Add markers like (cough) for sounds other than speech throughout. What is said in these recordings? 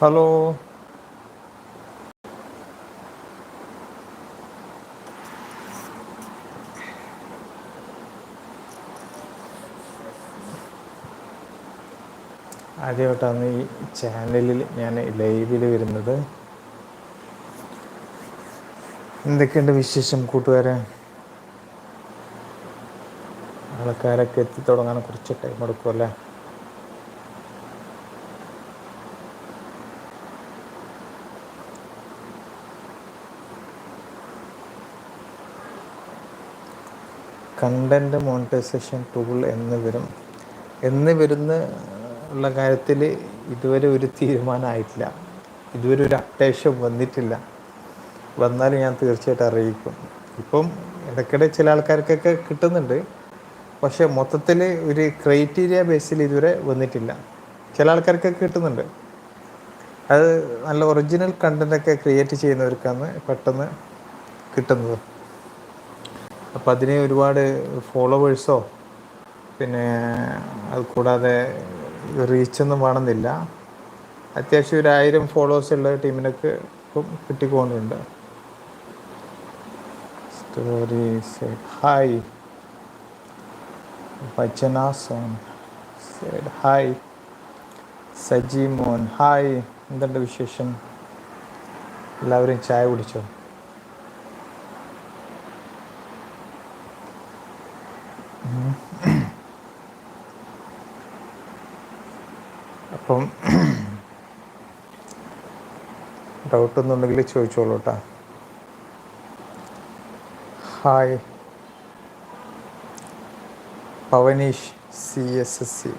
Hello. ആദ്യമായിട്ടാണ് ഈ ചാനലിൽ ഞാൻ ലൈവിൽ വരുന്നത്. എന്തൊക്കെയുണ്ട് വിശേഷം കൂട്ടുകാരെ? ആൾക്കാരൊക്കെ എത്തിത്തുടങ്ങാൻ കുറച്ച് ടൈം എടുക്കുമല്ലേ കണ്ടന്റ് മോണിറ്റൈസേഷൻ ടൂൾ എന്ന് വരും. എന്ന് വരുന്ന ഉള്ള കാര്യത്തിൽ ഇതുവരെ ഒരു തീരുമാനമായിട്ടില്ല. ഇതുവരെ ഒരു അപ്ഡേഷൻ വന്നിട്ടില്ല. വന്നാൽ ഞാൻ തീർച്ചയായിട്ടും അറിയിക്കും. ഇപ്പം ഇടയ്ക്കിടെ ചില ആൾക്കാർക്കൊക്കെ കിട്ടുന്നുണ്ട്. പക്ഷേ മൊത്തത്തിൽ ഒരു ക്രൈറ്റീരിയ ബേസിൽ ഇതുവരെ വന്നിട്ടില്ല. ചില ആൾക്കാർക്കൊക്കെ കിട്ടുന്നുണ്ട്. അത് നല്ല ഒറിജിനൽ കണ്ടന്റൊക്കെ ക്രിയേറ്റ് ചെയ്യുന്നവർക്കാണ് പെട്ടെന്ന് കിട്ടുന്നത്. അപ്പോൾ അതിന് ഒരുപാട് ഫോളോവേഴ്സോ പിന്നെ അത് കൂടാതെ റീച്ചൊന്നും വേണമെന്നില്ല. അത്യാവശ്യം ഒരു ആയിരം ഫോളോവേഴ്സ് ഉള്ള ടീമിനൊക്കെ കിട്ടിക്കോണ്ടുണ്ട് സ്റ്റോറീസ് ഹായ് സോൺ ഹായ് സജി മോൻ ഹായ് എന്തുണ്ട് വിശേഷം? എല്ലാവരും ചായ കുടിച്ചോ? അപ്പം ഡൗട്ട് ഒന്നുണ്ടെങ്കിൽ ചോദിച്ചോളൂ കേട്ടോ hi Pavaneesh C S S C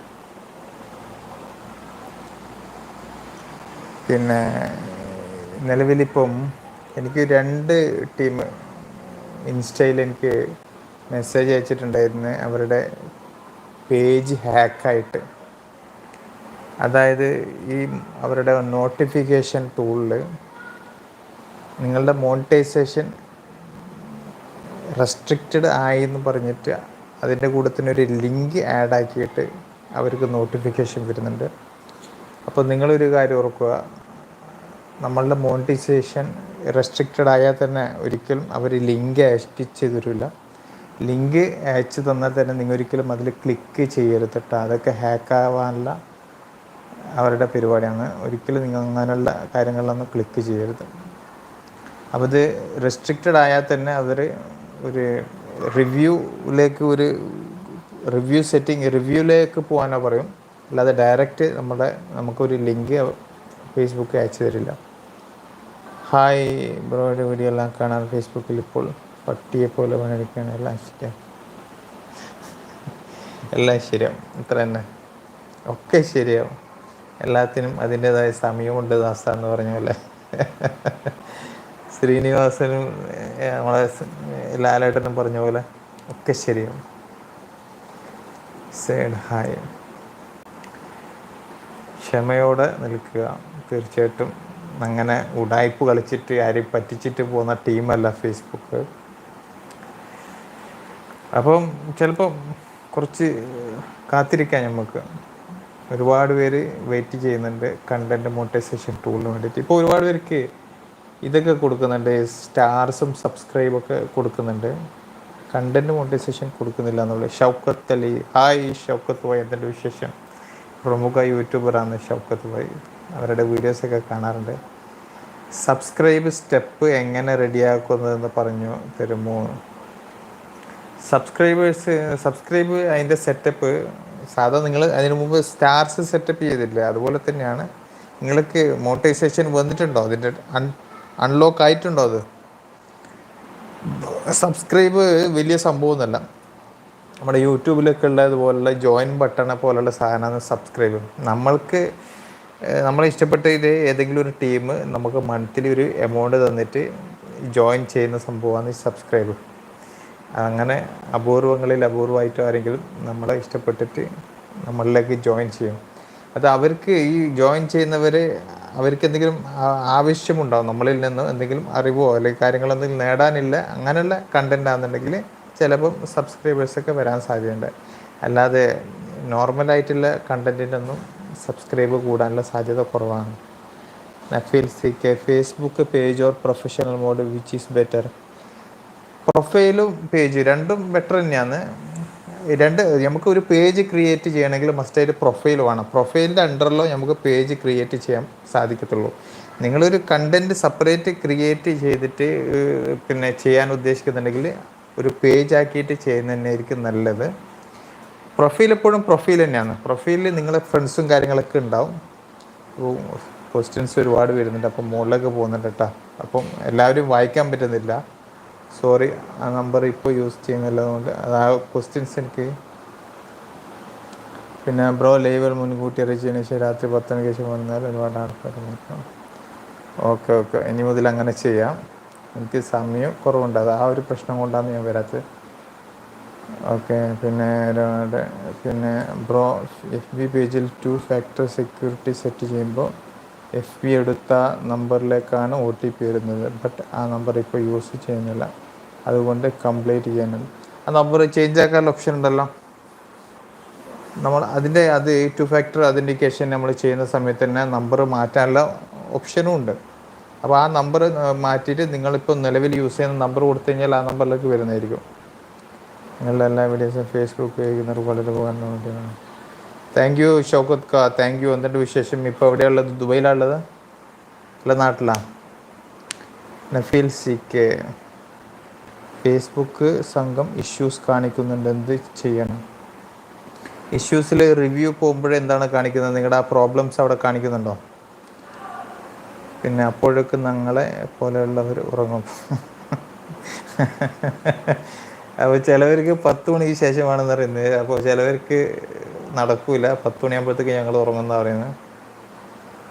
പിന്നെ നിലവിലിപ്പം എനിക്ക് രണ്ട് ടീം ഇൻസ്റ്റയിൽ എനിക്ക് മെസ്സേജ് അയച്ചിട്ടുണ്ടായിരുന്നു. അവരുടെ പേജ് ഹാക്കായിട്ട് അതായത് ഈ അവരുടെ നോട്ടിഫിക്കേഷൻ ടൂളിൽ നിങ്ങളുടെ മോണിറ്റൈസേഷൻ റെസ്ട്രിക്റ്റഡ് ആയി എന്ന് പറഞ്ഞിട്ട് അതിന്റെ ഒരു ലിങ്ക് ആഡ് ആക്കിയിട്ട് അവർക്ക് നോട്ടിഫിക്കേഷൻ വരുന്നുണ്ട്. അപ്പോൾ നിങ്ങളൊരു കാര്യം ഓർക്കുക. നമ്മളുടെ മോണിറ്റൈസേഷൻ റെസ്ട്രിക്റ്റഡ് ആയാൽ തന്നെ ഒരിക്കലും അവർ ലിങ്ക് അയച്ച് തരില്ല ലിങ്ക് അയച്ചു തന്നാൽ തന്നെ നിങ്ങൾ ഒരിക്കലും അതിൽ ക്ലിക്ക് ചെയ്യരുത് കേട്ടോ അതൊക്കെ ഹാക്ക് ആവാനുള്ള അവരുടെ പരിപാടിയാണ്. ഒരിക്കലും നിങ്ങൾ അങ്ങനെയുള്ള കാര്യങ്ങളിലൊന്നും ക്ലിക്ക് ചെയ്യരുത്. അപ്പോൾ ഇത് റെസ്ട്രിക്റ്റഡ് ആയാൽ തന്നെ അവർ ഒരു റിവ്യൂവിലേക്ക് ഒരു റിവ്യൂ സെറ്റിംഗ് റിവ്യൂവിലേക്ക് പോകാനോ പറയും. അല്ലാതെ ഡയറക്റ്റ് നമ്മുടെ നമുക്കൊരു ലിങ്ക് ഫേസ്ബുക്ക് അയച്ചു തരില്ല. ഹായ് ബ്രോയുടെ വീഡിയോ എല്ലാം കാണാൻ ഫേസ്ബുക്കിൽ ഇപ്പോൾ പട്ടിയെ പോലെ പണിയെടുക്കുകയാണ് എല്ലാം ശരിയാവും എല്ലാം ശരിയാവും ഇത്ര തന്നെ. ഒക്കെ ശരിയാവും. എല്ലാത്തിനും അതിന്റെതായ സമയമുണ്ട് ദാസ എന്ന് പറഞ്ഞ പോലെ. ശ്രീനിവാസനും നമ്മളെ ലാലേട്ടനും പറഞ്ഞ പോലെ ഒക്കെ ശരിയാണ്. ഹായ്. ക്ഷമയോടെ നിൽക്കുക. തീർച്ചയായിട്ടും അങ്ങനെ ഉടായ്പ് കളിച്ചിട്ട് ആരെയും പറ്റിച്ചിട്ട് പോകുന്ന ടീമല്ല ഫേസ്ബുക്ക് അപ്പം ചിലപ്പം കുറച്ച് കാത്തിരിക്കാം നമുക്ക് ഒരുപാട് പേര് വെയിറ്റ് ചെയ്യുന്നുണ്ട് കണ്ടന്റ് മോണിറ്റൈസേഷൻ ടൂളിന് വേണ്ടിയിട്ട്. ഇപ്പോൾ ഒരുപാട് പേർക്ക് ഇതൊക്കെ കൊടുക്കുന്നുണ്ട് സ്റ്റാർസും സബ്സ്ക്രൈബൊക്കെ കൊടുക്കുന്നുണ്ട്. കണ്ടന്റ് മോണിറ്റൈസേഷൻ കൊടുക്കുന്നില്ല എന്നുള്ളത് ഷൗക്കത്ത് അലി. ഹായ് ഷൗക്കത്ത് ഭായ് എന്തെങ്കിലും വിശേഷം? പ്രമുഖ യൂട്യൂബറാണ് ഷൗക്കത്ത് ഭായ് അവരുടെ വീഡിയോസൊക്കെ കാണാറുണ്ട്. സബ്സ്ക്രൈബ് സ്റ്റെപ്പ് എങ്ങനെ റെഡിയാക്കുന്നതെന്ന് പറഞ്ഞു തരുമോ? സബ്സ്ക്രൈബേഴ്സ് സബ്സ്ക്രൈബ് അതിന്റെ സെറ്റപ്പ് സാധാ നിങ്ങൾ അതിനു മുമ്പ് സ്റ്റാർസ് സെറ്റപ്പ് ചെയ്തില്ലേ അതുപോലെ തന്നെയാണ് നിങ്ങൾക്ക് മോട്ടൈസേഷൻ വന്നിട്ടുണ്ടോ? അതിന്റെ അൺ അൺലോക്ക് ആയിട്ടുണ്ടോ അത്? സബ്സ്ക്രൈബ് വലിയ സംഭവമൊന്നുമല്ല. നമ്മുടെ യൂട്യൂബിലൊക്കെ ഉള്ളതുപോലുള്ള ജോയിൻ ബട്ടണെ പോലുള്ള സാധനമാണ് സബ്സ്ക്രൈബ് നമ്മൾക്ക് നമ്മളെ ഇഷ്ടപ്പെട്ട ഇത് ഏതെങ്കിലും ഒരു ടീം നമുക്ക് മന്ത്ലി ഒരു എമൗണ്ട് തന്നിട്ട് ജോയിൻ ചെയ്യുന്ന സംഭവമാണ് സബ്സ്ക്രൈബ് അങ്ങനെ അപൂർവങ്ങളിൽ അപൂർവമായിട്ട് ആരെങ്കിലും നമ്മളെ ഇഷ്ടപ്പെട്ടിട്ട് നമ്മളിലേക്ക് ജോയിൻ ചെയ്യും. അത് അവർക്ക് ഈ ജോയിൻ ചെയ്യുന്നവർ അവർക്ക് എന്തെങ്കിലും ആവശ്യമുണ്ടാവും. നമ്മളിൽ നിന്ന് എന്തെങ്കിലും അറിവോ അല്ലെങ്കിൽ കാര്യങ്ങൾ എന്തെങ്കിലും നേടാനില്ല അങ്ങനെയുള്ള കണ്ടന്റ് ആണെന്നുണ്ടെങ്കിൽ ചിലപ്പം സബ്സ്ക്രൈബേഴ്സൊക്കെ വരാൻ സാധ്യതയുണ്ട്. അല്ലാതെ നോർമലായിട്ടുള്ള കണ്ടന്റിനൊന്നും സബ്സ്ക്രൈബ് കൂടാനുള്ള സാധ്യത കുറവാണ്. Nafeel C K Facebook page or professional mode which is better പ്രൊഫൈലും page രണ്ടും ബെറ്റർ തന്നെയാണ്. രണ്ട് നമുക്ക് ഒരു പേജ് ക്രിയേറ്റ് ചെയ്യണമെങ്കിൽ മസ്റ്റായിട്ട് പ്രൊഫൈൽ വേണം. പ്രൊഫൈലിന്റെ അണ്ടറിലോ നമുക്ക് പേജ് ക്രിയേറ്റ് ചെയ്യാൻ സാധിക്കത്തുള്ളൂ. നിങ്ങളൊരു കണ്ടന്റ് സെപ്പറേറ്റ് ക്രിയേറ്റ് ചെയ്തിട്ട് പിന്നെ ചെയ്യാൻ ഉദ്ദേശിക്കുന്നുണ്ടെങ്കിൽ ഒരു പേജ് ആക്കിയിട്ട് ചെയ്യുന്നത് നല്ലത്. പ്രൊഫൈൽ എപ്പോഴും പ്രൊഫൈൽ തന്നെയാണ്. പ്രൊഫൈലിൽ നിങ്ങളെ ഫ്രണ്ട്സും കാര്യങ്ങളൊക്കെ ഉണ്ടാവും. ക്വസ്റ്റ്യൻസ് ഒരുപാട് വരുന്നുണ്ട്. അപ്പം മുകളിലൊക്കെ പോകുന്നുണ്ട് കേട്ടോ അപ്പം എല്ലാവരും വായിക്കാൻ പറ്റുന്നില്ല. സോറി ആ നമ്പർ ഇപ്പോൾ യൂസ് ചെയ്യുന്നില്ലതുകൊണ്ട് അത് ആ ക്വസ്റ്റ്യൻസ് എനിക്ക്. പിന്നെ ബ്രോ ലൈവർ മുൻകൂട്ടി അറിയിച്ചതിന് ശേഷം രാത്രി പത്തിന് ശേഷം വന്നാൽ ഒരുപാട് ആൾക്കാർ നോക്കാം ഓക്കെ ഓക്കെ ഇനി മുതൽ അങ്ങനെ ചെയ്യാം. എനിക്ക് സമയം കുറവുണ്ട്. അത് ആ ഒരു പ്രശ്നം കൊണ്ടാണ് ഞാൻ വരാത്തത്. ഓക്കെ പിന്നെ പിന്നെ ബ്രോ എഫ് ബി പേജിൽ ടു ഫാക്ടർ സെക്യൂരിറ്റി സെറ്റ് ചെയ്യുമ്പോൾ എഫ് ബി എടുത്ത നമ്പറിലേക്കാണ് ഒ ടി പി വരുന്നത്. ബട്ട് ആ നമ്പർ ഇപ്പോൾ യൂസ് ചെയ്യുന്നില്ല. അതുകൊണ്ട് കംപ്ലീറ്റ് ചെയ്യാനുണ്ട് ആ നമ്പർ ചേഞ്ച് ആക്കാനുള്ള ഓപ്ഷൻ ഉണ്ടല്ലോ. നമ്മൾ അതിന്റെ അത് ടു ഫാക്ടർ അതിന്റിക്കേഷൻ നമ്മൾ ചെയ്യുന്ന സമയത്ത് തന്നെ നമ്പർ മാറ്റാനുള്ള ഓപ്ഷനും ഉണ്ട്. അപ്പോൾ ആ നമ്പർ മാറ്റിയിട്ട് നിങ്ങളിപ്പോൾ നിലവിൽ യൂസ് ചെയ്യുന്ന നമ്പർ കൊടുത്തു കഴിഞ്ഞാൽ ആ നമ്പറിലേക്ക് വരുന്നതായിരിക്കും. നിങ്ങളുടെ എല്ലാ വീഡിയോസും ഫേസ്ബുക്ക് ഉപയോഗിക്കുന്നവർ വളരെ പോകാൻ വേണ്ടിയാണ് താങ്ക് യു ഷൗക്കത്ത് കാ താങ്ക് യു എന്നിട്ട് വിശേഷം? ഇപ്പോൾ എവിടെയുള്ളത് ദുബൈയിലാണുള്ളത്? അല്ല നാട്ടിലാണ് നഫീൽ സി കെ. ഫേസ്ബുക്ക് സംഘം ഇഷ്യൂസ് കാണിക്കുന്നുണ്ട്. എന്ത് ചെയ്യണം? ഇഷ്യൂസിൽ റിവ്യൂ പോകുമ്പോഴേ എന്താണ് കാണിക്കുന്നത്? നിങ്ങളുടെ ആ പ്രോബ്ലംസ് അവിടെ കാണിക്കുന്നുണ്ടോ? പിന്നെ അപ്പോഴൊക്കെ ഞങ്ങളെ പോലെയുള്ളവർ ഉറങ്ങും. (laughs) അപ്പോൾ ചിലവർക്ക് പത്ത് മണിക്ക് ശേഷമാണെന്ന് പറയുന്നത്. അപ്പോൾ ചിലവർക്ക് നടക്കൂല. പത്ത് മണിയാകുമ്പോഴത്തേക്ക് ഞങ്ങൾ ഉറങ്ങുന്ന പറയുന്നത്.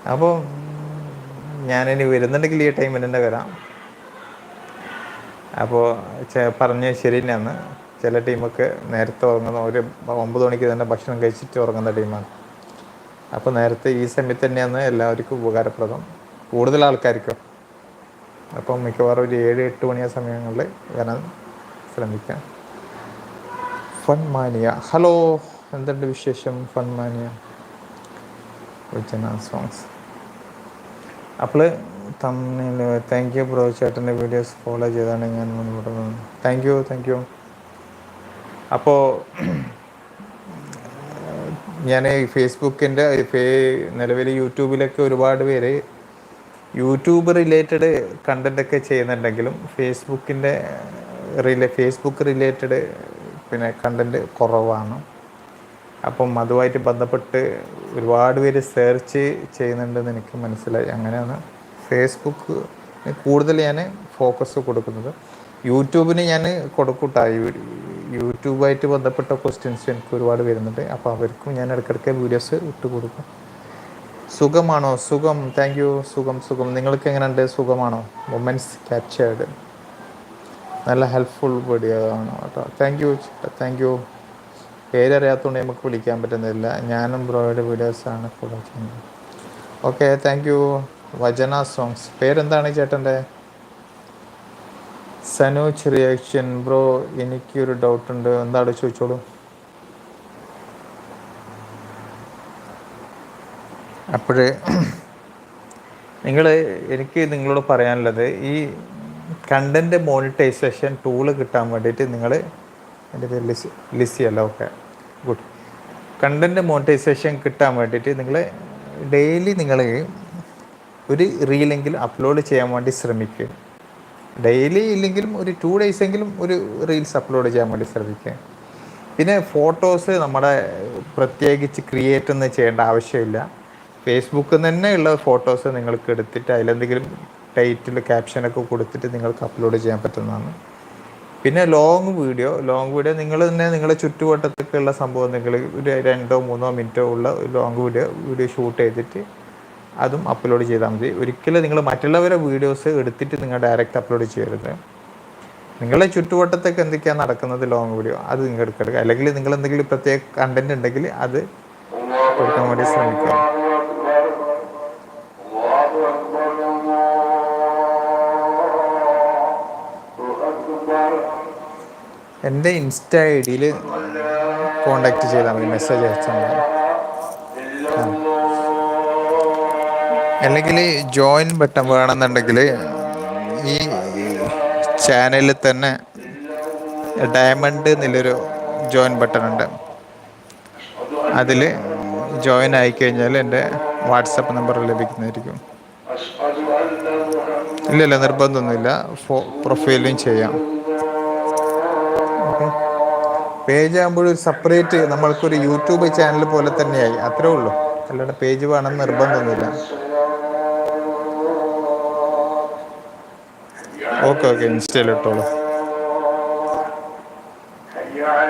അപ്പോൾ ഞാനിനി വരുന്നുണ്ടെങ്കിൽ ഈ ടൈമിൽ തന്നെ വരാം. അപ്പോൾ പറഞ്ഞ് ശരി തന്നെയാണ് ചില ടീമൊക്കെ നേരത്തെ ഉറങ്ങുന്ന ഒരു ഒമ്പത് മണിക്ക് തന്നെ ഭക്ഷണം കഴിച്ചിട്ട് ഉറങ്ങുന്ന ടീമാണ്. അപ്പോൾ നേരത്തെ ഈ സമയത്ത് തന്നെയാണ് എല്ലാവർക്കും ഉപകാരപ്രദം. കൂടുതൽ ആൾക്കാർക്കും? അപ്പം മിക്കവാറും ഒരു ഏഴ് എട്ട് മണി ആ സമയങ്ങളിൽ വരാൻ ശ്രമിക്കാം. Fun mania. ഹലോ. എന്തുണ്ട് വിശേഷം? ഫൺമാനിയ സോങ്സ് അപ്പോൾ തമ്മിൽ താങ്ക് യു ബ്രോ ചേട്ടന്റെ വീഡിയോസ് ഫോളോ ചെയ്താണ് ഞാൻ മുന്നോട്ട് പോകുന്നത് താങ്ക് യു താങ്ക് യു അപ്പോൾ ഞാൻ ഫേസ്ബുക്കിന്റെ നിലവിൽ യൂട്യൂബിലൊക്കെ ഒരുപാട് പേര് യൂട്യൂബ് റിലേറ്റഡ് കണ്ടന്റൊക്കെ ചെയ്യുന്നുണ്ടെങ്കിലും ഫേസ്ബുക്കിന്റെ റിലേ ഫേസ്ബുക്ക് റിലേറ്റഡ് പിന്നെ കണ്ടന്റ് കുറവാണ്. അപ്പം അതുമായിട്ട് ബന്ധപ്പെട്ട് ഒരുപാട് പേര് സെർച്ച് ചെയ്യുന്നുണ്ടെന്ന് എനിക്ക് മനസ്സിലായി. അങ്ങനെയാണ് ഫേസ്ബുക്ക് കൂടുതൽ ഞാൻ ഫോക്കസ് കൊടുക്കുന്നത്. യൂട്യൂബിന് ഞാൻ കൊടുക്കൂട്ടായി. യൂട്യൂബായിട്ട് ബന്ധപ്പെട്ട ക്വസ്റ്റ്യൻസ് എനിക്ക് ഒരുപാട് വരുന്നുണ്ട്. അപ്പോൾ അവർക്കും ഞാൻ ഇടയ്ക്കിടയ്ക്ക് വീഡിയോസ് ഇട്ട് കൊടുക്കും. സുഖമാണോ? സുഖം. താങ്ക് യു സുഖം സുഖം. നിങ്ങൾക്ക് എങ്ങനെയുണ്ട്? സുഖമാണോ? മൊമെന്റ്സ് ക്യാപ്ചേർഡ് നല്ല ഹെൽപ്ഫുൾ വീഡിയോ ആണ് കേട്ടോ. താങ്ക് യു താങ്ക് യു പേരറിയാത്തതുകൊണ്ട് നമുക്ക് വിളിക്കാൻ പറ്റുന്നില്ല. ഞാനും ബ്രോയുടെ വീഡിയോസാണ് ഫോളോ ചെയ്യുന്നത്. Okay thank you Vachana songs പേരെന്താണ് ചേട്ടന്റെ? സനൂച്ച് റിയാക്ഷൻ ബ്രോ എനിക്കൊരു ഡൗട്ടുണ്ട് എന്താണ് ചോദിച്ചോളൂ. അപ്പോഴേ നിങ്ങൾ എനിക്ക് നിങ്ങളോട് പറയാനുള്ളത് ഈ കണ്ടന്റ് മോണിറ്റൈസേഷൻ ടൂൾ കിട്ടാൻ വേണ്ടിയിട്ട് നിങ്ങൾ എന്റെ പേര് ലിസി ലിസി അല്ല ഓക്കെ. ഗുഡ്. കണ്ടന്റ് മോണിറ്റൈസേഷൻ കിട്ടാൻ വേണ്ടിയിട്ട് നിങ്ങൾ ഡെയിലി നിങ്ങൾ ഒരു റീലെങ്കിലും അപ്ലോഡ് ചെയ്യാൻ വേണ്ടി ശ്രമിക്കുക. ഡെയിലി ഇല്ലെങ്കിലും ഒരു ടു ഡേയ്സ് എങ്കിലും ഒരു റീൽസ് അപ്ലോഡ് ചെയ്യാൻ വേണ്ടി ശ്രമിക്കുക. പിന്നെ ഫോട്ടോസ് നമ്മുടെ പ്രത്യേകിച്ച് ക്രിയേറ്റ് ഒന്നും ചെയ്യേണ്ട ആവശ്യമില്ല. ഫേസ്ബുക്കിൽ തന്നെ ഉള്ള ഫോട്ടോസ് നിങ്ങൾക്ക് എടുത്തിട്ട് അതിലെന്തെങ്കിലും ടൈറ്റിൽ ക്യാപ്ഷനൊക്കെ കൊടുത്തിട്ട് നിങ്ങൾക്ക് അപ്ലോഡ് ചെയ്യാൻ പറ്റുന്നതാണ്. പിന്നെ ലോങ് വീഡിയോ ലോങ് വീഡിയോ നിങ്ങൾ തന്നെ നിങ്ങളുടെ ചുറ്റുവട്ടത്തൊക്കെ ഉള്ള സംഭവം നിങ്ങൾ ഒരു രണ്ടോ മൂന്നോ മിനിറ്റോ ഉള്ള ലോങ് വീഡിയോ വീഡിയോ ഷൂട്ട് ചെയ്തിട്ട് അതും അപ്ലോഡ് ചെയ്താൽ മതി. ഒരിക്കലും നിങ്ങൾ മറ്റുള്ളവരെ വീഡിയോസ് എടുത്തിട്ട് നിങ്ങൾ ഡയറക്റ്റ് അപ്ലോഡ് ചെയ്യരുത്. നിങ്ങളുടെ ചുറ്റുവട്ടത്തൊക്കെ എന്തൊക്കെയാണ് നടക്കുന്നത് ലോങ് വീഡിയോ അത് നിങ്ങൾ എടുക്കുക. അല്ലെങ്കിൽ നിങ്ങൾ എന്തെങ്കിലും പ്രത്യേക കണ്ടന്റ് ഉണ്ടെങ്കിൽ അത് കൊടുക്കാൻ വേണ്ടി ശ്രമിക്കുക. എന്റെ ഇൻസ്റ്റ ഐ ഡിയിൽ കോണ്ടാക്ട് ചെയ്താൽ മതി മെസ്സേജ് അയച്ചാൽ മതി. അല്ലെങ്കിൽ ജോയിൻ ബട്ടൺ വേണമെന്നുണ്ടെങ്കിൽ ഈ ചാനലിൽ തന്നെ ഡയമണ്ട് എന്നുള്ളൊരു ജോയിൻ ബട്ടൺ ഉണ്ട്. അതിൽ ജോയിൻ ആയിക്കഴിഞ്ഞാൽ എന്റെ വാട്സപ്പ് നമ്പർ ലഭിക്കുന്നതായിരിക്കും. ഇല്ലല്ല നിർബന്ധമൊന്നുമില്ല. പ്രൊഫൈലും ചെയ്യാം. പേജ് ആകുമ്പോൾ ഒരു സെപ്പറേറ്റ് നമ്മൾക്കൊരു യൂട്യൂബ് ചാനൽ പോലെ തന്നെയായി. അത്രേ ഉള്ളൂ. അല്ലാണ്ട് പേജ് വേണം നിർബന്ധമൊന്നുമില്ല. ഓക്കെ ഓക്കെ ഇൻസ്റ്റയിൽ ഇട്ടോളൂ.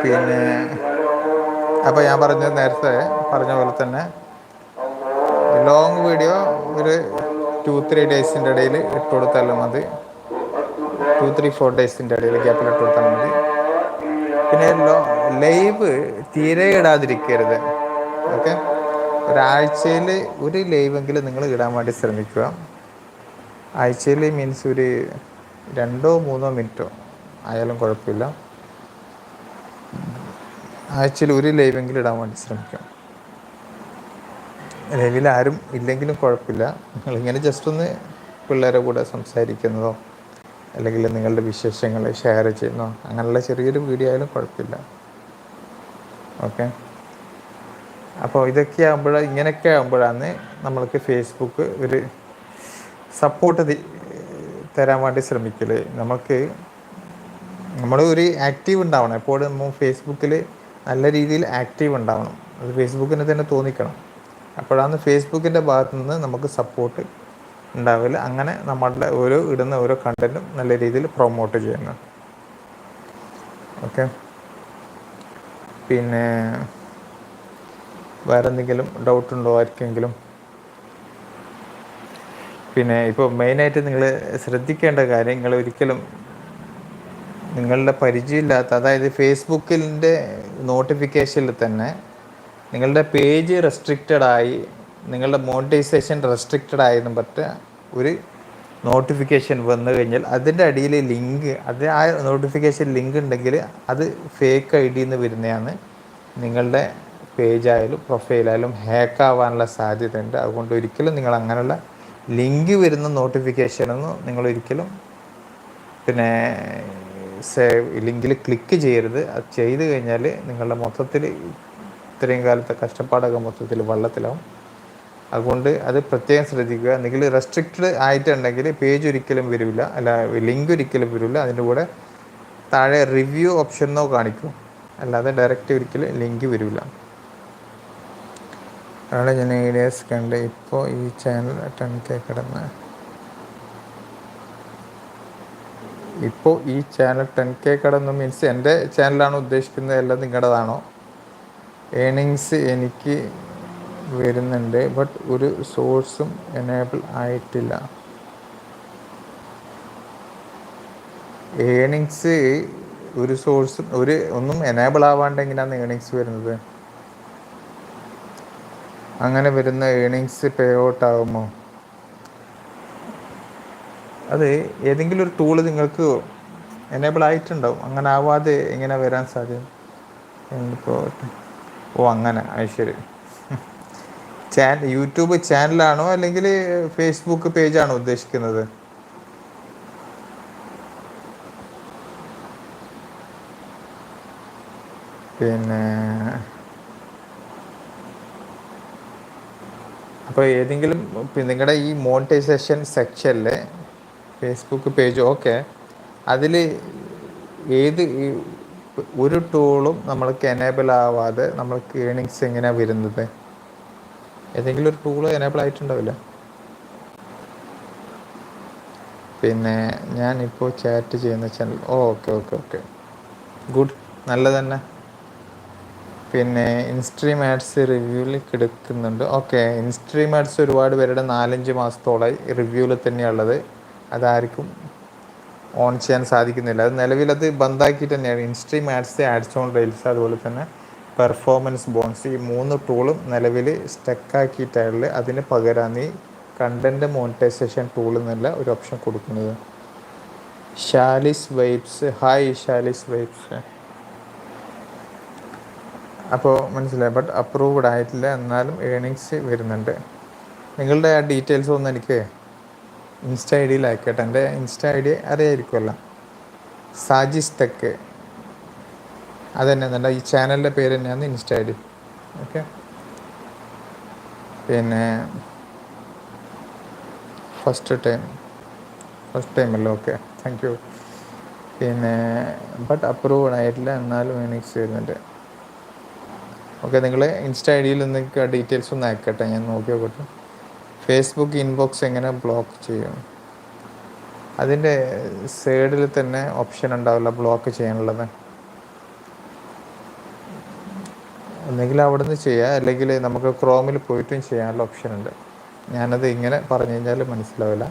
പിന്നെ അപ്പോൾ ഞാൻ പറഞ്ഞ നേരത്തെ പറഞ്ഞ പോലെ തന്നെ ലോങ് വീഡിയോ ഒരു ടു ത്രീ ഡേയ്സിന്റെ ഇടയിൽ ഇട്ട് കൊടുത്താലും മതി. ടു ത്രീ ഫോർ ഡേയ്സിന്റെ ഇടയിൽ ഗ്യാപ്പിൽ ഇട്ട് കൊടുത്താൽ മതി. പിന്നെ ലൈവ് തീരെ ഇടാതിരിക്കരുത്. ഓക്കെ? ഒരാഴ്ചയിൽ ഒരു ലൈവെങ്കിലും നിങ്ങൾ ഇടാൻ വേണ്ടി ശ്രമിക്കുക. ആഴ്ചയിൽ മീൻസ് ഒരു രണ്ടോ മൂന്നോ മിനിറ്റോ ആയാലും കുഴപ്പമില്ല. ആഴ്ചയിൽ ഒരു ലൈവെങ്കിലും ഇടാൻ വേണ്ടി ശ്രമിക്കാം. ലൈവിൽ ആരും ഇല്ലെങ്കിലും കുഴപ്പമില്ല. നിങ്ങളിങ്ങനെ ജസ്റ്റ് ഒന്ന് പിള്ളേരെ കൂടെ സംസാരിക്കുന്നതോ അല്ലെങ്കിൽ നിങ്ങളുടെ വിശേഷങ്ങൾ ഷെയർ ചെയ്യുന്നോ. അങ്ങനെയുള്ള ചെറിയൊരു വീഡിയോ ആയാലും കുഴപ്പമില്ല. ഓക്കെ അപ്പോൾ ഇതൊക്കെ ആകുമ്പോൾ ഇങ്ങനെയൊക്കെ ആകുമ്പോഴാണ് നമ്മൾക്ക് ഫേസ്ബുക്ക് ഒരു സപ്പോർട്ട് തരാൻ വേണ്ടി ശ്രമിക്കൽ നമുക്ക് നമ്മൾ ഒരു ആക്റ്റീവ് ഉണ്ടാവണം. എപ്പോഴും നമ്മൾ ഫേസ്ബുക്കിൽ നല്ല രീതിയിൽ ആക്റ്റീവ് ഉണ്ടാവണം. അത് ഫേസ്ബുക്കിനെ തന്നെ തോന്നിക്കണം. അപ്പോഴാണ് ഫേസ്ബുക്കിന്റെ ഭാഗത്തു നിന്ന് നമുക്ക് സപ്പോർട്ട് ഉണ്ടാവില്ല. അങ്ങനെ നമ്മളുടെ ഓരോ ഇടുന്ന ഓരോ കണ്ടന്റും നല്ല രീതിയിൽ പ്രൊമോട്ട് ചെയ്യുന്നു. ഓക്കെ പിന്നെ വേറെ എന്തെങ്കിലും ഡൗട്ട് ഉണ്ടോ ആർക്കെങ്കിലും? പിന്നെ ഇപ്പോൾ മെയിനായിട്ട് നിങ്ങൾ ശ്രദ്ധിക്കേണ്ട കാര്യം നിങ്ങൾ ഒരിക്കലും നിങ്ങളുടെ പരിചയമില്ലാത്ത അതായത് ഫേസ്ബുക്കിന്റെ നോട്ടിഫിക്കേഷനിൽ തന്നെ നിങ്ങളുടെ പേജ് റെസ്ട്രിക്റ്റഡ് ആയി നിങ്ങളുടെ മോണിറ്റൈസേഷൻ റെസ്ട്രിക്റ്റഡ് ആയെന്നും പറ്റ ഒരു നോട്ടിഫിക്കേഷൻ വന്നു കഴിഞ്ഞാൽ അതിന്റെ അടിയിൽ ലിങ്ക് അത് ആ നോട്ടിഫിക്കേഷൻ ലിങ്ക് ഉണ്ടെങ്കിൽ അത് ഫേക്ക് ഐ ഡിന്ന് വരുന്നതാണ് നിങ്ങളുടെ പേജായാലും പ്രൊഫൈലായാലും ഹാക്ക് ആവാനുള്ള സാധ്യതയുണ്ട്. അതുകൊണ്ട് ഒരിക്കലും നിങ്ങൾ അങ്ങനെയുള്ള ലിങ്ക് വരുന്ന നോട്ടിഫിക്കേഷനൊന്നും നിങ്ങൾ ഒരിക്കലും പിന്നെ സേവ് ലിങ്കിൽ ക്ലിക്ക് ചെയ്യരുത്. അത് ചെയ്ത് കഴിഞ്ഞാൽ നിങ്ങളുടെ മൊത്തത്തിൽ ഇത്രയും കാലത്തെ കഷ്ടപ്പാടൊക്കെ മൊത്തത്തിൽ വെള്ളത്തിലാവും. അതുകൊണ്ട് അത് പ്രത്യേകം ശ്രദ്ധിക്കുക. നിങ്ങൾ റെസ്ട്രിക്റ്റഡ് ആയിട്ടുണ്ടെങ്കിൽ പേജ് ഒരിക്കലും വരില്ല. അല്ല ലിങ്ക് ഒരിക്കലും വരില്ല. അതിന്റെ കൂടെ താഴെ റിവ്യൂ ഓപ്ഷനോ കാണിക്കും. അല്ലാതെ ഡയറക്റ്റ് ഒരിക്കലും ലിങ്ക് വരില്ല. അതാണ് ഞാൻ ഏരിയാസ് കണ്ട്. ഇപ്പോൾ ഈ ചാനൽ ടെൻ കെ കിടന്ന്. ഇപ്പോൾ ഈ ചാനൽ ടെൻ കെ കടന്നു മീൻസ് എന്റെ ചാനലാണ് ഉദ്ദേശിക്കുന്നത് എല്ലാം നിങ്ങളുടേതാണോ? ഏണിങ്സ് എനിക്ക് വരുന്നുണ്ട് ബട്ട് ഒരു സോഴ്സും എനേബിൾ ആയിട്ടില്ല. ഏണിങ്സ് ഒരു സോഴ്സും ഒരു ഒന്നും എനേബിൾ ആവാണ്ട് എങ്ങനെയാണ് ഏണിങ്സ് വരുന്നത്? അങ്ങനെ വരുന്ന ഏണിങ്സ് പേ ഔട്ട് ആകുമോ അത് ഏതെങ്കിലും ഒരു ടൂൾ നിങ്ങൾക്ക് എനേബിൾ ആയിട്ടുണ്ടാവും. അങ്ങനെ ആവാതെ എങ്ങനെ വരാൻ സാധ്യത? ഓ അങ്ങനെ. അത് ശരി. ചാനൽ യൂട്യൂബ് ചാനലാണോ അല്ലെങ്കിൽ ഫേസ്ബുക്ക് പേജാണോ ഉദ്ദേശിക്കുന്നത്? പിന്നെ അപ്പോൾ ഏതെങ്കിലും നിങ്ങളുടെ ഈ മോണിറ്റൈസേഷൻ സെക്ഷനിൽ ഫേസ്ബുക്ക് പേജ് ഓക്കെ അതിൽ ഏത് ഒരു ടൂളും നമ്മൾക്ക് എനേബിൾ ആവാതെ നമ്മൾക്ക് ഏണിങ്സ് എങ്ങനെയാണ് വരുന്നത്? ഏതെങ്കിലും ഒരു ടൂൾ എനേബിൾ ആയിട്ടുണ്ടാവില്ല. പിന്നെ ഞാൻ ഇപ്പോൾ ചാറ്റ് ചെയ്യുന്ന channel okay okay okay good നല്ല തന്നെ പിന്നെ ഇൻസ്ട്രീം ആഡ്സ് റിവ്യൂവിൽ കിടക്കുന്നുണ്ട്. ഓക്കെ ഇൻസ്ട്രീം ആഡ്സ് ഒരുപാട് പേരുടെ നാലഞ്ച് മാസത്തോളമായി റിവ്യൂവിൽ തന്നെയുള്ളത്. അതാർക്കും ഓൺ ചെയ്യാൻ സാധിക്കുന്നില്ല. അത് നിലവിലത് ബന്ധാക്കിയിട്ട് തന്നെയാണ്. Instream ads ads on reels അതുപോലെ തന്നെ പെർഫോമൻസ് ബോൺസ് ഈ മൂന്ന് ടൂളും നിലവിൽ സ്റ്റക്കാക്കിയിട്ടുള്ള അതിന് പകരം ഈ കണ്ടന്റ് മോണിറ്റൈസേഷൻ ടൂളിൽ എന്നുള്ള ഒരു ഓപ്ഷൻ കൊടുക്കുന്നത്. Shalis vibes hi Shalis vibes അപ്പോൾ മനസ്സിലായി. ബട്ട് അപ്രൂവ്ഡ് ആയിട്ടില്ല. എന്നാലും ഏണിങ്സ് വരുന്നുണ്ട്. നിങ്ങളുടെ ആ ഡീറ്റെയിൽസ് ഒന്ന് എനിക്ക് ഇൻസ്റ്റ ഐ ഡിയിൽ അയക്കട്ടെ എന്റെ ഇൻസ്റ്റ ഐ ഡി അറിയായിരിക്കുമല്ലോ സാജിസ് അതന്നെ നല്ല ഈ ചാനലിന്റെ പേര് തന്നെയാണ് ഇൻസ്റ്റ ഓക്കെ പിന്നെ ഫസ്റ്റ് ടൈം ഫസ്റ്റ് ടൈം അല്ലേ? ഓക്കെ താങ്ക് യു പിന്നെ ബട്ട് അപ്രൂവഡ് ആയിട്ടില്ല. എന്നാലും എനിക്ക് വരുന്നുണ്ട്. ഓക്കെ നിങ്ങൾ ഇൻസ്റ്റാ ഐ ഡിയിൽ നിങ്ങൾക്ക് ഡീറ്റെയിൽസ് ഒന്ന് അയക്കട്ടെ. ഞാൻ നോക്കി നോക്കട്ടെ ഫേസ്ബുക്ക് ഇൻബോക്സ് എങ്ങനെ ബ്ലോക്ക് ചെയ്യും? അതിന്റെ സൈഡിൽ തന്നെ ഓപ്ഷൻ ഉണ്ടാവില്ല ബ്ലോക്ക് ചെയ്യാനുള്ളത്. ഒന്നെങ്കിൽ അവിടെ നിന്ന് ചെയ്യാം അല്ലെങ്കിൽ നമുക്ക് ക്രോമിൽ പോയിട്ടും ചെയ്യാനുള്ള ഓപ്ഷൻ ഉണ്ട്. ഞാനത് ഇങ്ങനെ പറഞ്ഞു കഴിഞ്ഞാൽ മനസ്സിലാവില്ല.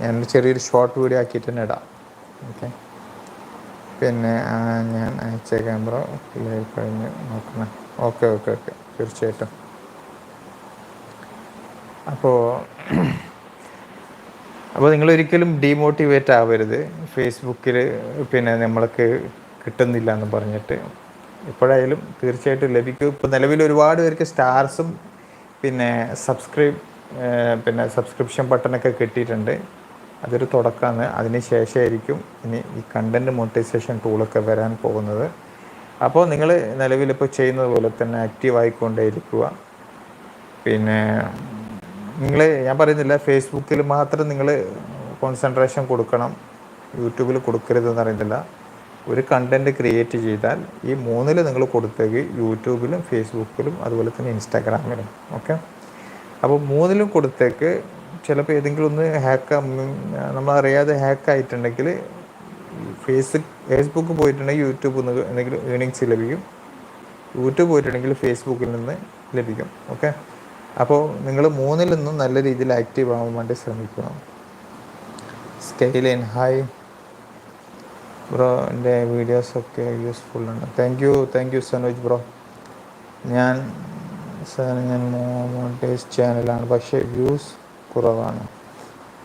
ഞാൻ ചെറിയൊരു ഷോർട്ട് വീഡിയോ ആക്കിയിട്ട് തന്നെ ഇടാം. ഓക്കെ പിന്നെ ഞാൻ അയച്ച ക്യാമറ കഴിഞ്ഞ് നോക്കണം. ഓക്കെ ഓക്കെ ഓക്കെ തീർച്ചയായിട്ടും. അപ്പോൾ അപ്പോൾ നിങ്ങൾ ഒരിക്കലും ഡീമോട്ടിവേറ്റ് ആവരുത് ഫേസ്ബുക്കിൽ പിന്നെ നമ്മൾക്ക് കിട്ടുന്നില്ല എന്ന് പറഞ്ഞിട്ട്. എപ്പോഴായാലും തീർച്ചയായിട്ടും ലഭിക്കും. ഇപ്പോൾ നിലവിൽ ഒരുപാട് പേർക്ക് സ്റ്റാർസും പിന്നെ സബ്സ്ക്രൈബ് പിന്നെ സബ്സ്ക്രിപ്ഷൻ ബട്ടണൊക്കെ കിട്ടിയിട്ടുണ്ട്. അതൊരു തുടക്കമാണ്. അതിന് ശേഷമായിരിക്കും ഇനി ഈ കണ്ടന്റ് മോണിറ്റൈസേഷൻ ടൂളൊക്കെ വരാൻ പോകുന്നത്. അപ്പോൾ നിങ്ങൾ നിലവിലിപ്പോൾ ചെയ്യുന്നത് പോലെ തന്നെ ആക്റ്റീവ് ആയിക്കൊണ്ടേയിരിക്കുക. പിന്നെ നിങ്ങൾ ഞാൻ പറയുന്നില്ല ഫേസ്ബുക്കിൽ മാത്രം നിങ്ങൾ കോൺസെൻട്രേഷൻ കൊടുക്കണം. യൂട്യൂബിൽ കൊടുക്കരുതെന്ന് അറിയുന്നില്ല ഒരു കണ്ടന്റ് ക്രിയേറ്റ് ചെയ്താൽ ഈ മൂന്നിൽ നിങ്ങൾ കൊടുത്തേക്ക് യൂട്യൂബിലും ഫേസ്ബുക്കിലും അതുപോലെ തന്നെ ഇൻസ്റ്റാഗ്രാമിലും. ഓക്കെ അപ്പോൾ മൂന്നിലും കൊടുത്തേക്ക് ചിലപ്പോൾ ഏതെങ്കിലും ഒന്ന് ഹാക്ക് നമ്മളറിയാതെ ഹാക്ക് ആയിട്ടുണ്ടെങ്കിൽ ഫേസ് ഫേസ്ബുക്ക് പോയിട്ടുണ്ടെങ്കിൽ യൂട്യൂബിൽ നിന്ന് എന്തെങ്കിലും ഏണിങ്സ് ലഭിക്കും. യൂട്യൂബ് പോയിട്ടുണ്ടെങ്കിൽ ഫേസ്ബുക്കിൽ നിന്ന് ലഭിക്കും. ഓക്കെ അപ്പോൾ നിങ്ങൾ മൂന്നിൽ നിന്നും നല്ല രീതിയിൽ ആക്റ്റീവ് ആവാൻ വേണ്ടി ശ്രമിക്കണം. സ്കെയിലിൻ ഹായ് ബ്രോ എന്റെ വീഡിയോസൊക്കെ യൂസ്ഫുൾ ആണ്. Thank you thank you Sanoj bro. ഞാൻ സാർ ഞാൻ മോണിറ്റൈസ് ചാനലാണ് പക്ഷേ വ്യൂസ് കുറവാണ്.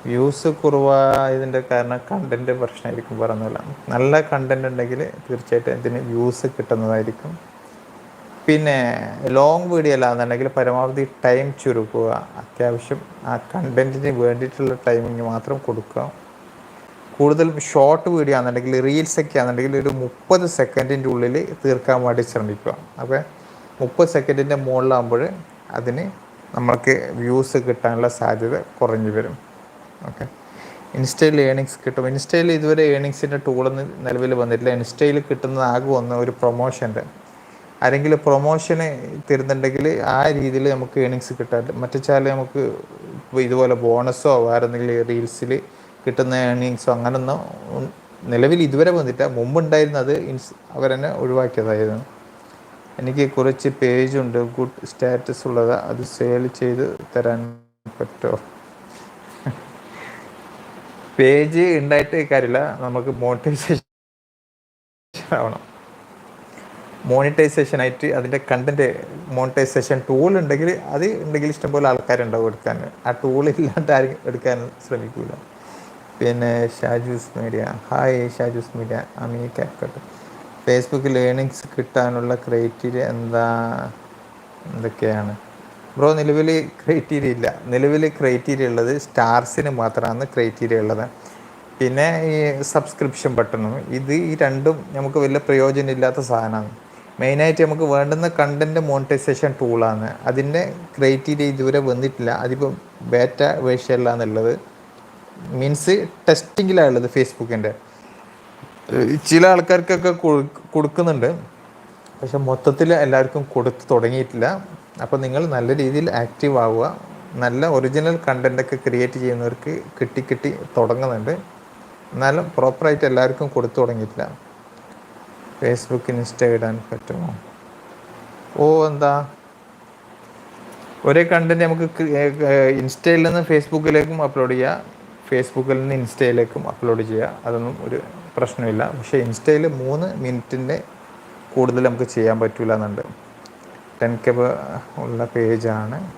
വ്യൂസ് കുറവായതിന്റെ കാരണം കണ്ടന്റ് പ്രശ്നമായിരിക്കും പറഞ്ഞില്ല നല്ല കണ്ടന്റ് ഉണ്ടെങ്കിൽ തീർച്ചയായിട്ടും ഇതിന് വ്യൂസ് കിട്ടുന്നതായിരിക്കും. പിന്നെ ലോങ് വീഡിയോ അല്ലാന്നുണ്ടെങ്കിൽ പരമാവധി ടൈം ചുരുക്കുക. അത്യാവശ്യം ആ കണ്ടന്റിന് വേണ്ടിയിട്ടുള്ള ടൈമിങ് മാത്രം കൊടുക്കുക. കൂടുതലും ഷോർട്ട് വീഡിയോ ആണെന്നുണ്ടെങ്കിൽ റീൽസ് ഒക്കെ ആണെന്നുണ്ടെങ്കിൽ ഒരു മുപ്പത് സെക്കൻഡിന്റെ ഉള്ളിൽ തീർക്കാൻ വേണ്ടി ശ്രമിക്കുക. അപ്പോൾ മുപ്പത് സെക്കൻഡിന്റെ മുകളിലാകുമ്പോൾ അതിന് നമ്മൾക്ക് വ്യൂസ് കിട്ടാനുള്ള സാധ്യത കുറഞ്ഞു വരും. ഓക്കെ ഇൻസ്റ്റയിൽ ഏണിങ്സ് കിട്ടും. ഇൻസ്റ്റയിൽ ഇതുവരെ ഏണിങ്സിന്റെ ടൂളൊന്നും നിലവിൽ വന്നിട്ടില്ല. ഇൻസ്റ്റയിൽ കിട്ടുന്നത് ആകെ വന്ന ഒരു പ്രൊമോഷന്റെ ആരെങ്കിലും പ്രൊമോഷന് തരുന്നുണ്ടെങ്കിൽ ആ രീതിയിൽ നമുക്ക് ഏണിങ്സ് കിട്ടാറുണ്ട് മറ്റു നമുക്ക് ഇതുപോലെ ബോണസോ വേറെ എന്തെങ്കിലും റീൽസിൽ കിട്ടുന്ന ഏണിങ്സോ അങ്ങനൊന്നും നിലവിൽ ഇതുവരെ വന്നിട്ട് മുമ്പുണ്ടായിരുന്നത് ഇൻസ് അവരെന്നെ ഒഴിവാക്കിയതായിരുന്നു. എനിക്ക് കുറച്ച് പേജുണ്ട് ഗുഡ് സ്റ്റാറ്റസ് ഉള്ളത് അത് സെയിൽ ചെയ്ത് തരാൻ പറ്റുമോ പേജ് ഉണ്ടായിട്ട് കാര്യമില്ല. നമുക്ക് മോണിറ്റൈസേഷൻ ആവണം. മോണിറ്റൈസേഷൻ ആയിട്ട് അതിന്റെ കണ്ടന്റ് മോണിറ്റൈസേഷൻ ടൂൾ ഉണ്ടെങ്കിൽ അത് ഉണ്ടെങ്കിൽ ഇഷ്ടംപോലെ ആൾക്കാരുണ്ടാവും എടുക്കാൻ. ആ ടൂൾ ഇല്ലാണ്ട് ആരും എടുക്കാൻ ശ്രമിക്കില്ല പിന്നെ Shajus media hi Shajus media അമീ CapCut ഫേസ്ബുക്കിൽ ഏണിങ്സ് കിട്ടാനുള്ള ക്രൈറ്റീരിയ എന്താ? എന്തൊക്കെയാണ്? ബ്രോ നിലവിൽ ക്രൈറ്റീരിയ ഇല്ല. നിലവിൽ ക്രൈറ്റീരിയ ഉള്ളത് സ്റ്റാർസിന് മാത്രമാണ് ക്രൈറ്റീരിയ ഉള്ളത്. പിന്നെ ഈ സബ്സ്ക്രിപ്ഷൻ ബട്ടണും ഇത് ഈ രണ്ടും നമുക്ക് വലിയ പ്രയോജനമില്ലാത്ത സാധനമാണ്. മെയിനായിട്ട് നമുക്ക് വേണ്ടുന്ന കണ്ടന്റ് മോണിറ്റൈസേഷൻ ടൂളാണ് അതിന്റെ ക്രൈറ്റീരിയ ഇതുവരെ വന്നിട്ടില്ല. അതിപ്പോൾ ബേറ്റ വേഷ്യല്ലാന്നുള്ളത് മീൻസ് ടെസ്റ്റിങ്ങിലാണുള്ളത് ഫേസ്ബുക്കിന്റെ. ചില ആൾക്കാർക്കൊക്കെ കൊടുക്കുന്നുണ്ട്. പക്ഷെ മൊത്തത്തിൽ എല്ലാവർക്കും കൊടുത്ത് തുടങ്ങിയിട്ടില്ല. അപ്പോൾ നിങ്ങൾ നല്ല രീതിയിൽ ആക്റ്റീവ് ആവുക. നല്ല ഒറിജിനൽ കണ്ടന്റൊക്കെ ക്രിയേറ്റ് ചെയ്യുന്നവർക്ക് കിട്ടി കിട്ടി തുടങ്ങുന്നുണ്ട്. എന്നാലും പ്രോപ്പറായിട്ട് എല്ലാവർക്കും കൊടുത്തു തുടങ്ങിയിട്ടില്ല. ഫേസ്ബുക്ക് ഇൻസ്റ്റ ഇടാൻ പറ്റുമോ? ഓ എന്താ? ഒരേ കണ്ടന്റ് നമുക്ക് ഇൻസ്റ്റയിൽ നിന്ന് ഫേസ്ബുക്കിലേക്കും അപ്ലോഡ് ചെയ്യാം. ഫേസ്ബുക്കിൽ നിന്ന് ഇൻസ്റ്റയിലേക്കും അപ്ലോഡ് ചെയ്യുക. അതൊന്നും ഒരു പ്രശ്നമില്ല. പക്ഷേ ഇൻസ്റ്റയിൽ മൂന്ന് മിനിറ്റിന്റെ കൂടുതൽ നമുക്ക് ചെയ്യാൻ പറ്റില്ല എന്നുണ്ട്. ടെൻ കെ ഉള്ള പേജാണ്.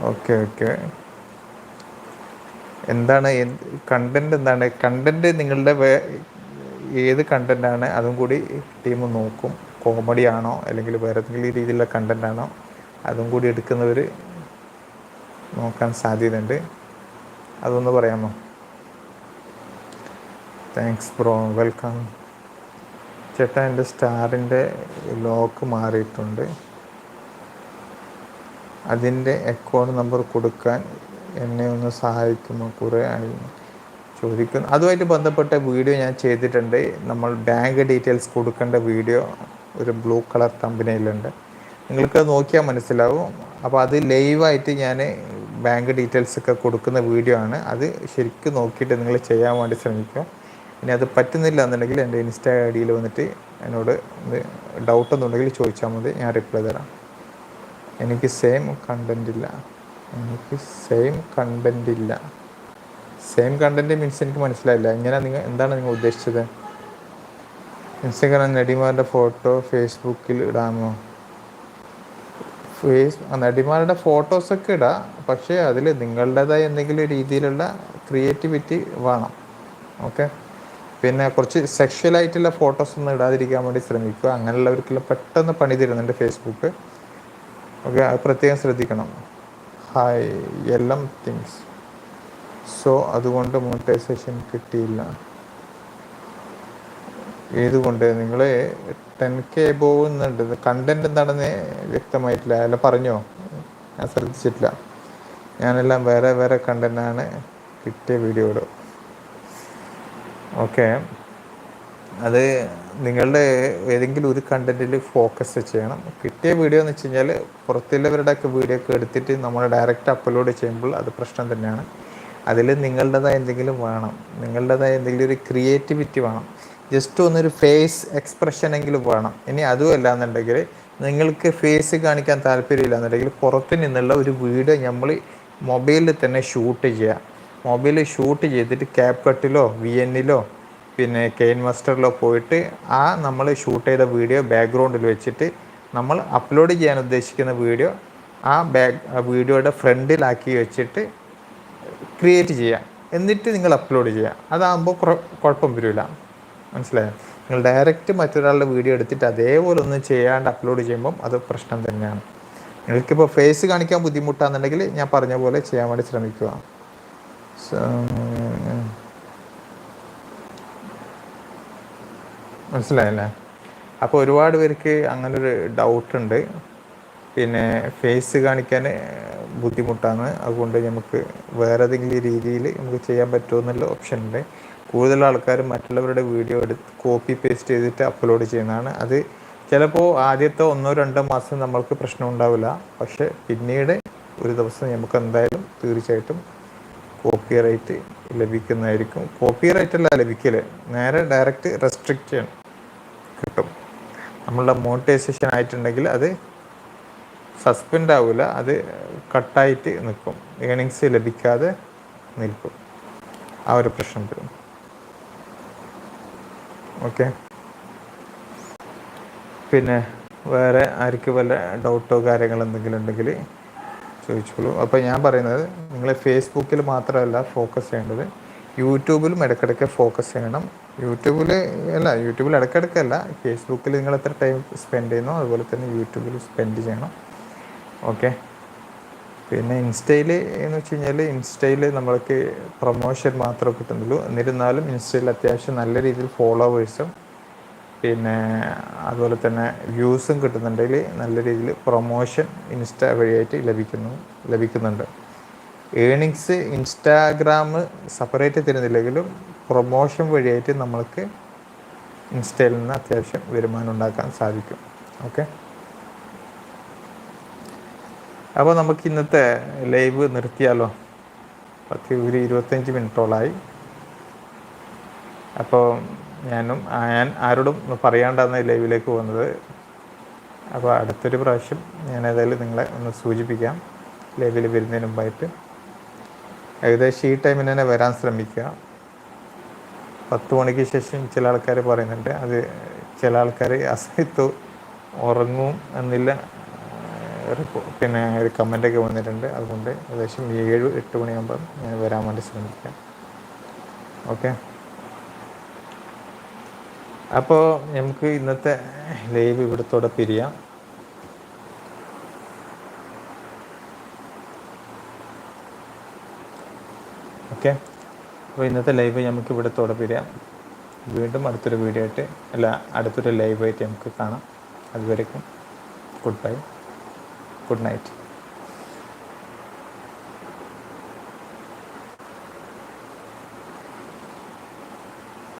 Okay okay. എന്താണ് കണ്ടന്റ് എന്താണ്? കണ്ടന്റ് നിങ്ങളുടെ ഏത് കണ്ടന്റാണ് അതും കൂടി ടീം നോക്കും. കോമഡി ആണോ? അല്ലെങ്കിൽ വേറെ എന്തെങ്കിലും രീതിയിലുള്ള കണ്ടന്റാണോ അതും കൂടി എടുക്കുന്നവർ നോക്കാൻ സാധ്യതയുണ്ട്. അതൊന്ന് പറയാമോ? താങ്ക്സ് ബ്രോ വെൽക്കം ചേട്ടാ എന്റെ സ്റ്റാറിന്റെ ലോക്ക് മാറിയിട്ടുണ്ട്. അതിന്റെ അക്കൗണ്ട് നമ്പർ കൊടുക്കാൻ എന്നെ ഒന്ന് സഹായിക്കുമോ? കുറേ ആയി ചോദിക്കുന്നു. അതുമായിട്ട് ബന്ധപ്പെട്ട വീഡിയോ ഞാൻ ചെയ്തിട്ടുണ്ട്. നമ്മൾ ബാങ്ക് ഡീറ്റെയിൽസ് കൊടുക്കേണ്ട വീഡിയോ ഒരു ബ്ലൂ കളർ കമ്പനിയിലുണ്ട് നിങ്ങൾക്ക് നോക്കിയാൽ മനസ്സിലാവും. അപ്പോൾ അത് ലൈവായിട്ട് ഞാൻ ബാങ്ക് ഡീറ്റെയിൽസ് ഒക്കെ കൊടുക്കുന്ന വീഡിയോ ആണ്. അത് ശരിക്കും നോക്കിയിട്ട് നിങ്ങൾ ചെയ്യാൻ വേണ്ടി ശ്രമിക്കുക. ഇനി അത് പറ്റുന്നില്ല എന്നുണ്ടെങ്കിൽ എന്റെ ഇൻസ്റ്റാ ഐ ഡിയിൽ വന്നിട്ട് എന്നോട് ഡൗട്ട് ഒന്നുണ്ടെങ്കിൽ ചോദിച്ചാൽ മതി. ഞാൻ റിപ്ലൈ തരാം. എനിക്ക് സെയിം കണ്ടന്റ് ഇല്ല. എനിക്ക് സെയിം കണ്ടന്റ് ഇല്ല. സെയിം കണ്ടന്റ് മീൻസ് എനിക്ക് മനസ്സിലായില്ല. ഇങ്ങനെ നിങ്ങൾ എന്താണ് നിങ്ങൾ ഉദ്ദേശിച്ചത്? ഇൻസ്റ്റഗ്രാം നടിമാരുടെ ഫോട്ടോ ഫേസ്ബുക്കിൽ ഇടാമോ? ഫേസ് നടിമാരുടെ ഫോട്ടോസൊക്കെ ഇടാം. പക്ഷേ അതിൽ നിങ്ങളുടേതായ എന്തെങ്കിലും രീതിയിലുള്ള ക്രിയേറ്റിവിറ്റി വേണം. ഓക്കെ പിന്നെ കുറച്ച് സെക്ഷലായിട്ടുള്ള ഫോട്ടോസ് ഒന്നും ഇടാതിരിക്കാൻ വേണ്ടി ശ്രമിക്കുക. അങ്ങനെയുള്ളവർക്കെല്ലാം പെട്ടെന്ന് പണി തരുന്നുണ്ട് ഫേസ്ബുക്ക് ഓക്കെ അത് പ്രത്യേകം ശ്രദ്ധിക്കണം. ഹായ് എല്ലാം തിങ്സ് സോ അതുകൊണ്ട് മോണിറ്റൈസേഷൻ കിട്ടിയില്ല. ഏതുകൊണ്ട് നിങ്ങൾ ടെൻ കെ പോകുന്നുണ്ട്? കണ്ടന്റ് എന്താണെന്ന് വ്യക്തമായിട്ടില്ല. അല്ല പറഞ്ഞോ? ഞാൻ ശ്രദ്ധിച്ചിട്ടില്ല. ഞാനെല്ലാം വേറെ വേറെ കണ്ടന്റാണ് കിട്ടിയ വീഡിയോയുടെ ഓക്കെ. അത് നിങ്ങളുടെ ഏതെങ്കിലും ഒരു കണ്ടന്റിൽ ഫോക്കസ് ചെയ്യണം. കിട്ടിയ വീഡിയോ എന്ന് വെച്ച് കഴിഞ്ഞാൽ പുറത്തുള്ളവരുടെയൊക്കെ വീഡിയോ ഒക്കെ എടുത്തിട്ട് നമ്മൾ ഡയറക്റ്റ് അപ്ലോഡ് ചെയ്യുമ്പോൾ അത് പ്രശ്നം തന്നെയാണ്. അതിൽ നിങ്ങളുടേതായ എന്തെങ്കിലും വേണം. നിങ്ങളുടേതായ എന്തെങ്കിലും ഒരു ക്രിയേറ്റിവിറ്റി വേണം. ജസ്റ്റ് ഒന്നൊരു ഫേസ് എക്സ്പ്രഷൻ എങ്കിലും വേണം. ഇനി അതുമല്ല എന്നുണ്ടെങ്കിൽ നിങ്ങൾക്ക് ഫേസ് കാണിക്കാൻ താല്പര്യമില്ല എന്നുണ്ടെങ്കിൽ പുറത്ത് നിന്നുള്ള ഒരു വീഡിയോ നമ്മൾ മൊബൈലിൽ തന്നെ ഷൂട്ട് ചെയ്യുക മൊബൈലിൽ ഷൂട്ട് ചെയ്തിട്ട് ക്യാപ് കട്ടിലോ വി എന്നിലോ പിന്നെ കെയിൻ മാസ്റ്ററിലോ പോയിട്ട് ആ നമ്മൾ ഷൂട്ട് ചെയ്ത വീഡിയോ ബാക്ക്ഗ്രൗണ്ടിൽ വെച്ചിട്ട് നമ്മൾ അപ്ലോഡ് ചെയ്യാൻ ഉദ്ദേശിക്കുന്ന വീഡിയോ ആ ബാക്ക് വീഡിയോയുടെ ഫ്രണ്ടിലാക്കി വെച്ചിട്ട് ക്രിയേറ്റ് ചെയ്യാം. എന്നിട്ട് നിങ്ങൾ അപ്ലോഡ് ചെയ്യുക അതാകുമ്പോൾ കുഴപ്പം വരില്ല മനസ്സിലായോ? നിങ്ങൾ ഡയറക്റ്റ് മറ്റൊരാളുടെ വീഡിയോ എടുത്തിട്ട് അതേപോലെ ഒന്ന് ചെയ്യാണ്ട് അപ്ലോഡ് ചെയ്യുമ്പം അത് പ്രശ്നം തന്നെയാണ്. നിങ്ങൾക്കിപ്പോൾ ഫേസ് കാണിക്കാൻ ബുദ്ധിമുട്ടാണെന്നുണ്ടെങ്കിൽ ഞാൻ പറഞ്ഞ പോലെ ചെയ്യാൻ വേണ്ടി ശ്രമിക്കുക. മനസ്സിലായല്ലേ? അപ്പോൾ ഒരുപാട് പേർക്ക് അങ്ങനൊരു ഡൗട്ടുണ്ട് പിന്നെ ഫേസ് കാണിക്കാൻ ബുദ്ധിമുട്ടാണ്. അതുകൊണ്ട് നമുക്ക് വേറെ ഏതെങ്കിലും രീതിയിൽ നമുക്ക് ചെയ്യാൻ പറ്റുമെന്നുള്ള ഓപ്ഷൻ ഉണ്ട്. കൂടുതൽ ആൾക്കാർ മറ്റുള്ളവരുടെ വീഡിയോ എടുത്ത് കോപ്പി പേസ്റ്റ് ചെയ്തിട്ട് അപ്ലോഡ് ചെയ്യുന്നതാണ്. അത് ചിലപ്പോൾ ആദ്യത്തെ ഒന്നോ രണ്ടോ മാസം നമ്മൾക്ക് പ്രശ്നം ഉണ്ടാവില്ല. പക്ഷെ പിന്നീട് ഒരു ദിവസം നമുക്ക് എന്തായാലും തീർച്ചയായിട്ടും കോപ്പി റൈറ്റ് ലഭിക്കുന്നതായിരിക്കും. കോപ്പി റൈറ്റ് അല്ല ലഭിക്കൽ. നേരെ ഡയറക്റ്റ് ചെയ്യണം കിട്ടും. നമ്മളുടെ മോണിറ്റൈസേഷൻ ആയിട്ടുണ്ടെങ്കിൽ അത് സസ്പെൻഡ് ആവില്ല അത് കട്ടായിട്ട് നിൽക്കും. ഏണിങ്സ് ലഭിക്കാതെ നിൽക്കും. ആ ഒരു പ്രശ്നം വരും. ഓക്കെ. പിന്നെ വേറെ ആർക്ക് വല്ല ഡൗട്ടോ കാര്യങ്ങൾ എന്തെങ്കിലും ഉണ്ടെങ്കിൽ ചോദിച്ചോളൂ. അപ്പോൾ ഞാൻ പറയുന്നത് നിങ്ങൾ ഫേസ്ബുക്കിൽ മാത്രമല്ല ഫോക്കസ് ചെയ്യേണ്ടത്. യൂട്യൂബിലും ഇടയ്ക്കിടയ്ക്ക് ഫോക്കസ് ചെയ്യണം. യൂട്യൂബിൽ അല്ല യൂട്യൂബിൽ ഇടയ്ക്കിടയ്ക്കല്ല. ഫേസ്ബുക്കിൽ നിങ്ങൾ എത്ര ടൈം സ്പെൻഡ് ചെയ്യുന്നോ അതുപോലെ തന്നെ യൂട്യൂബിൽ സ്പെൻഡ് ചെയ്യണം. ഓക്കെ പിന്നെ ഇൻസ്റ്റയിൽ എന്ന് വെച്ച് കഴിഞ്ഞാൽ ഇൻസ്റ്റയിൽ നമ്മൾക്ക് പ്രൊമോഷൻ മാത്രമേ കിട്ടുന്നുള്ളൂ. എന്നിരുന്നാലും ഇൻസ്റ്റയിൽ അത്യാവശ്യം നല്ല രീതിയിൽ ഫോളോവേഴ്സും പിന്നെ അതുപോലെ തന്നെ വ്യൂസും കിട്ടുന്നുണ്ടെങ്കിൽ നല്ല രീതിയിൽ പ്രൊമോഷൻ ഇൻസ്റ്റ വഴിയായിട്ട് ലഭിക്കുന്നു ലഭിക്കുന്നുണ്ട്. ഏണിങ്സ് ഇൻസ്റ്റാഗ്രാം സെപ്പറേറ്റ് തരുന്നില്ലെങ്കിലും പ്രൊമോഷൻ വഴിയായിട്ട് നമ്മൾക്ക് ഇൻസ്റ്റയിൽ നിന്ന് അത്യാവശ്യം വരുമാനം ഉണ്ടാക്കാൻ സാധിക്കും. ഓക്കെ അപ്പോൾ നമുക്ക് ഇന്നത്തെ ലൈവ് നിർത്തിയാലോ? പത്ത് ഒരു ഇരുപത്തഞ്ച് മിനിറ്റോളായി. അപ്പോൾ ഞാനും ഞാൻ ആരോടും പറയാണ്ടാണ് ലൈവിലേക്ക് പോകുന്നത്. അപ്പോൾ അടുത്തൊരു പ്രാവശ്യം ഞാൻ ഏതായാലും നിങ്ങളെ ഒന്ന് സൂചിപ്പിക്കാം. ലൈവിൽ വരുന്നതിന് മുമ്പായിട്ട്. ഏകദേശം ഈ ടൈമിന് തന്നെ വരാൻ ശ്രമിക്കുക. പത്ത് മണിക്ക് ശേഷം ചില ആൾക്കാർ പറയുന്നുണ്ട് അത് ചില ആൾക്കാർ അസഹിത്ത് ഉറങ്ങും എന്നില്ല പിന്നെ ഒരു കമന്റൊക്കെ വന്നിട്ടുണ്ട്. അതുകൊണ്ട് ഏകദേശം ഏഴ് എട്ട് മണിയാകുമ്പം ഞാൻ വരാൻ വേണ്ടി ശ്രമിക്കാം. ഓക്കെ അപ്പോൾ നമുക്ക് ഇന്നത്തെ ലൈവ് ഇവിടത്തോടെ പിരിയാം. ഓക്കെ അപ്പോൾ ഇന്നത്തെ ലൈവ് നമുക്ക് ഇവിടത്തോടെ പിരിയാം. വീണ്ടും അടുത്തൊരു വീഡിയോ ആയിട്ട് അല്ല അടുത്തൊരു ലൈവായിട്ട് നമുക്ക് കാണാം. അതുവരേക്കും ഗുഡ് ബൈ ഗുഡ് നൈറ്റ്